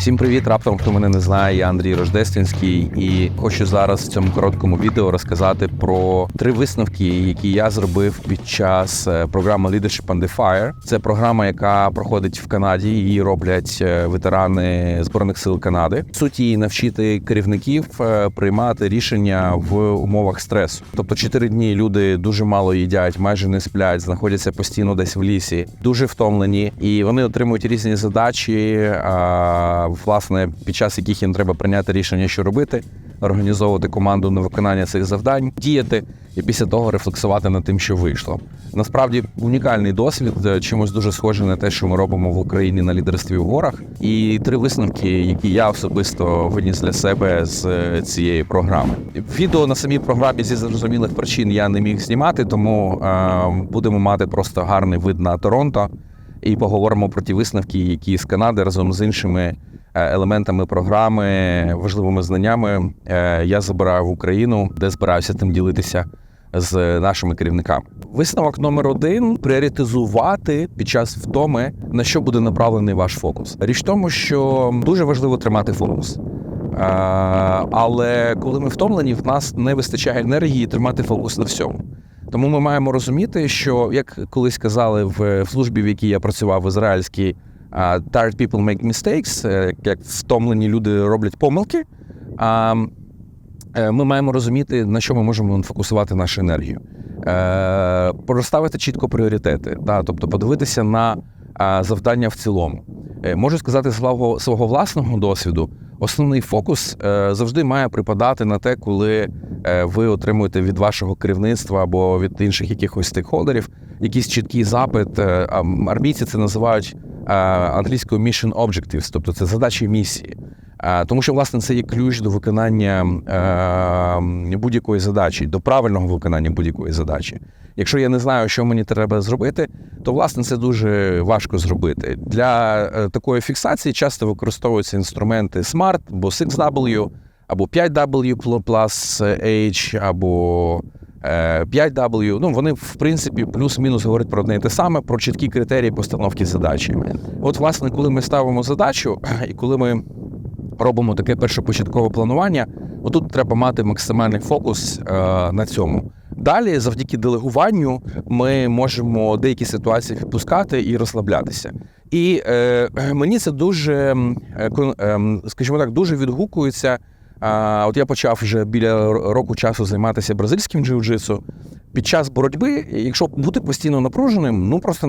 Всім привіт! Раптом хто мене не знає, я Андрій Рождественський, і хочу зараз в цьому короткому відео розказати про три висновки, які я зробив під час е, програми Leadership on the Fire. Це програма, яка проходить в Канаді. Її роблять е, ветерани збройних сил Канади. Суть її навчити керівників е, приймати рішення в умовах стресу. Тобто, чотири дні люди дуже мало їдять, майже не сплять, знаходяться постійно десь в лісі, дуже втомлені, і вони отримують різні задачі. Власне, під час яких їм треба прийняти рішення, що робити, організовувати команду на виконання цих завдань, діяти і після того рефлексувати над тим, що вийшло. Насправді унікальний досвід, е, чимось дуже схоже на те, що ми робимо в Україні на лідерстві в горах. І три висновки, які я особисто виніс для себе з е, цієї програми. Відео на самій програмі зі зрозумілих причин я не міг знімати, тому е, будемо мати просто гарний вид на Торонто і поговоримо про ті висновки, які з Канади разом з іншими елементами програми, важливими знаннями е, я забираю в Україну, де збираюся тим ділитися з нашими керівниками. Висновок номер один пріоритизувати під час втоми, на що буде направлений ваш фокус. Річ в тому, що дуже важливо тримати фокус. Е, Але коли ми втомлені, в нас не вистачає енергії тримати фокус на всьому. Тому ми маємо розуміти, що як колись казали в, службі, в якій я працював в ізраїльській, tired people make mistakes, е, як втомлені люди роблять помилки. А, е, ми маємо розуміти, на що ми можемо фокусувати нашу енергію. Е, Розставити чітко пріоритети, да, тобто подивитися на завдання в цілому. Можу сказати свого, свого власного досвіду, основний фокус завжди має припадати на те, коли ви отримуєте від вашого керівництва або від інших якихось стейкхолдерів якийсь чіткий запит. Армійці це називають англійською mission objectives, тобто це задачі місії. Е, Тому що, власне, це є ключ до виконання е, будь-якої задачі, до правильного виконання будь-якої задачі. Якщо я не знаю, що мені треба зробити, то власне це дуже важко зробити. Для е, такої фіксації часто використовуються інструменти SMART або 6W, або 5W plus H, або е, 5W. Ну, вони, в принципі, плюс-мінус говорять про одне і те саме, про чіткі критерії постановки задачі. От, власне, коли ми ставимо задачу, і коли ми робимо таке першопочаткове планування, отут треба мати максимальний фокус е, на цьому. Далі, завдяки делегуванню, ми можемо деякі ситуації відпускати і розслаблятися. І е, мені це дуже, е, ем, скажімо так, дуже відгукується. А, от я почав вже біля року часу займатися бразильським джиу-джитсу. Під час боротьби, якщо бути постійно напруженим, ну просто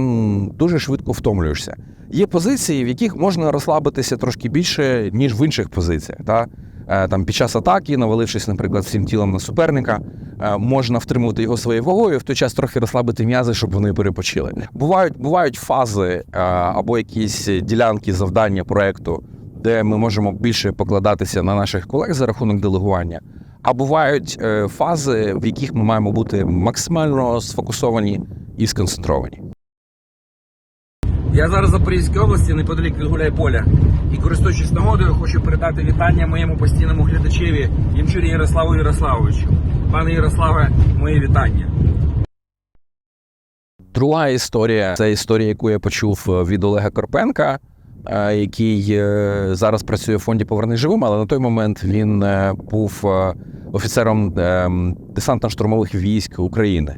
дуже швидко втомлюєшся. Є позиції, в яких можна розслабитися трошки більше, ніж в інших позиціях. Та? Е, Там під час атаки, навалившись, наприклад, всім тілом на суперника, е, можна втримувати його своєю вагою, в той час трохи розслабити м'язи, щоб вони перепочили. Бувають, бувають фази е, або якісь ділянки завдання проекту, де ми можемо більше покладатися на наших колег за рахунок делегування. А бувають е, фази, в яких ми маємо бути максимально сфокусовані і сконцентровані. Я зараз в Запорізькій області, неподалік від Гуляйполя. І користуючись нагодою, хочу передати вітання моєму постійному глядачеві Ємчурі Ярославу Ярославовичу. Пане Ярославе, мої вітання. Друга історія це історія, яку я почув від Олега Карпенка, який е, зараз працює в фонді Поверни живим, але на той момент він е, був е, офіцером десантно-штурмових військ України.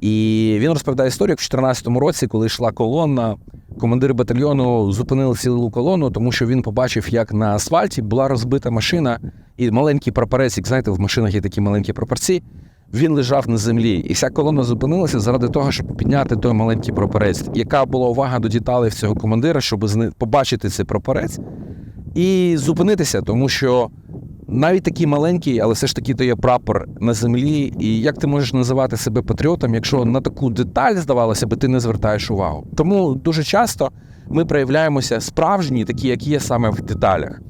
І він розповідає історію, як в 2014 році, коли йшла колона, командир батальйону зупинили цілу колону, тому що він побачив, як на асфальті була розбита машина, і маленький прапорець, як знаєте, в машинах є такі маленькі прапорці. Він лежав на землі, і вся колона зупинилася заради того, щоб підняти той маленький прапорець. Яка була увага до деталей цього командира, щоб побачити цей прапорець і зупинитися, тому що навіть такий маленький, але все ж таки то є прапор на землі. І як ти можеш називати себе патріотом, якщо на таку деталь, здавалося би, ти не звертаєш увагу? Тому дуже часто ми проявляємося справжні, такі, які є саме в деталях.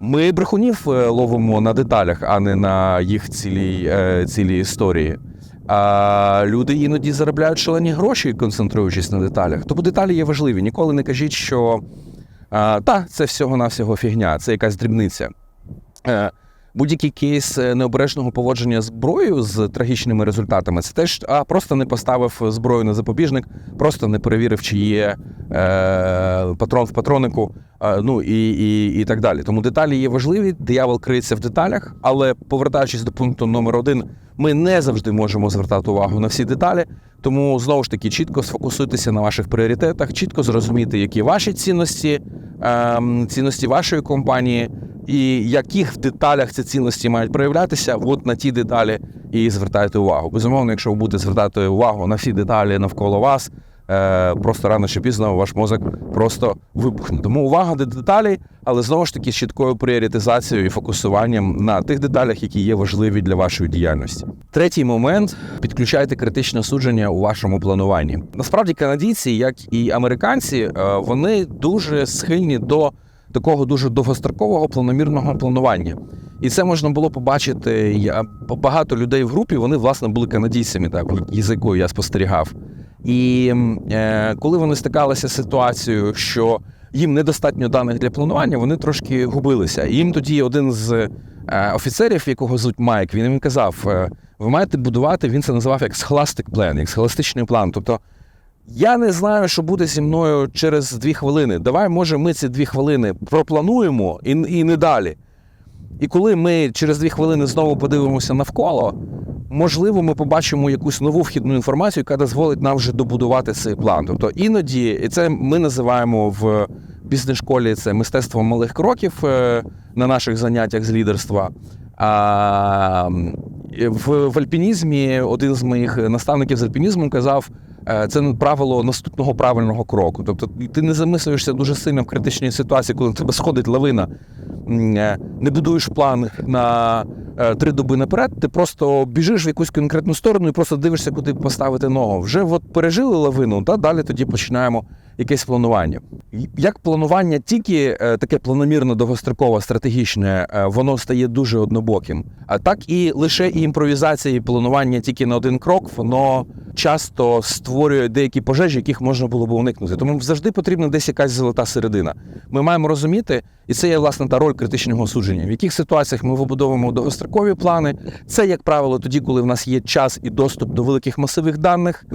Ми брехунів е, ловимо на деталях, а не на їх цілій, е, цілій історії. А люди іноді заробляють шалені гроші, концентруючись на деталях. Тому деталі є важливі. Ніколи не кажіть, що а, та, це всього-навсього фігня, це якась дрібниця. Е, Будь-який кейс е, необережного поводження зброєю з трагічними результатами це теж а просто не поставив зброю на запобіжник, просто не перевірив, чи є е, патрон в патронику, е, ну і, і, і так далі. Тому деталі є важливі. Диявол криється в деталях, але повертаючись до пункту номер один, ми не завжди можемо звертати увагу на всі деталі. Тому знову ж таки чітко сфокусуйтеся на ваших пріоритетах, чітко зрозуміти, які ваші цінності, ем, цінності вашої компанії, і яких в деталях ці цінності мають проявлятися. От на ті деталі і звертайте увагу. Безумовно, якщо ви будете звертати увагу на всі деталі навколо вас, е, просто рано чи пізно ваш мозок просто вибухне. Тому увага до деталей, але знову ж таки з чіткою пріоритизацією і фокусуванням на тих деталях, які є важливі для вашої діяльності. Третій момент підключайте критичне судження у вашому плануванні. Насправді, канадійці, як і американці, е, вони дуже схильні до такого дуже довгострокового планомірного планування. І це можна було побачити. Я багато людей в групі вони власне були канадійцями, так з якою я спостерігав. І е, коли вони стикалися з ситуацією, що їм недостатньо даних для планування, вони трошки губилися. І їм тоді один з е, офіцерів, якого звуть Майк, він їм казав: е, ви маєте будувати, він це називав як схоластик план, як схоластичний план. Тобто я не знаю, що буде зі мною через дві хвилини. Давай, може, ми ці дві хвилини проплануємо і, і не далі. І коли ми через дві хвилини знову подивимося навколо, можливо, ми побачимо якусь нову вхідну інформацію, яка дозволить нам вже добудувати цей план. Тобто іноді, і це ми називаємо в бізнес-школі це мистецтво малих кроків е, на наших заняттях з лідерства. А в, в альпінізмі один з моїх наставників з альпінізму казав. Е, Це правило наступного правильного кроку. Тобто ти не замислюєшся дуже сильно в критичній ситуації, коли на тебе сходить лавина, е, не будуєш план на е, три доби наперед, ти просто біжиш в якусь конкретну сторону і просто дивишся, куди поставити ногу. Вже от пережили лавину, та далі тоді починаємо якесь планування. Як планування тільки е, таке планомірно довгострокове, стратегічне, е, воно стає дуже однобоким. А так і лише і імпровізація, і планування тільки на один крок, воно часто створює деякі пожежі, яких можна було б уникнути. Тому завжди потрібна десь якась золота середина. Ми маємо розуміти, і це є власне та роль критичного судження, в яких ситуаціях ми вибудовуємо довгострокові плани. Це, як правило, тоді, коли в нас є час і доступ до великих масивих даних.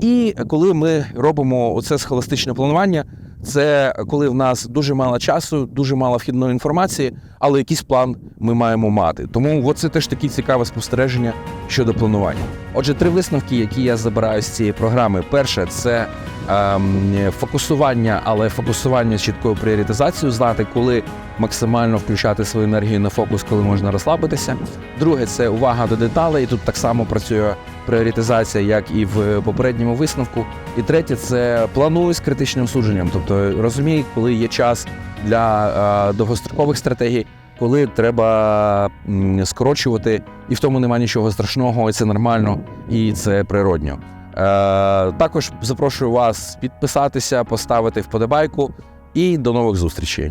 І коли ми робимо оце схоластичне планування, це коли в нас дуже мало часу, дуже мало вхідної інформації, але якийсь план ми маємо мати. Тому це теж такі цікаве спостереження щодо планування. Отже, три висновки, які я забираю з цієї програми. Перше це ем, фокусування, але фокусування з чіткою пріоритизацією, знати, коли максимально включати свою енергію на фокус, коли можна розслабитися. Друге, це увага до деталей. І тут так само працює пріоритизація, як і в попередньому висновку. І третє це плануй з критичним судженням. Тобто розумій, коли є час для довгострокових стратегій, коли треба скорочувати, і в тому немає нічого страшного, і це нормально, і це природньо. Е, також запрошую вас підписатися, поставити вподобайку і до нових зустрічей.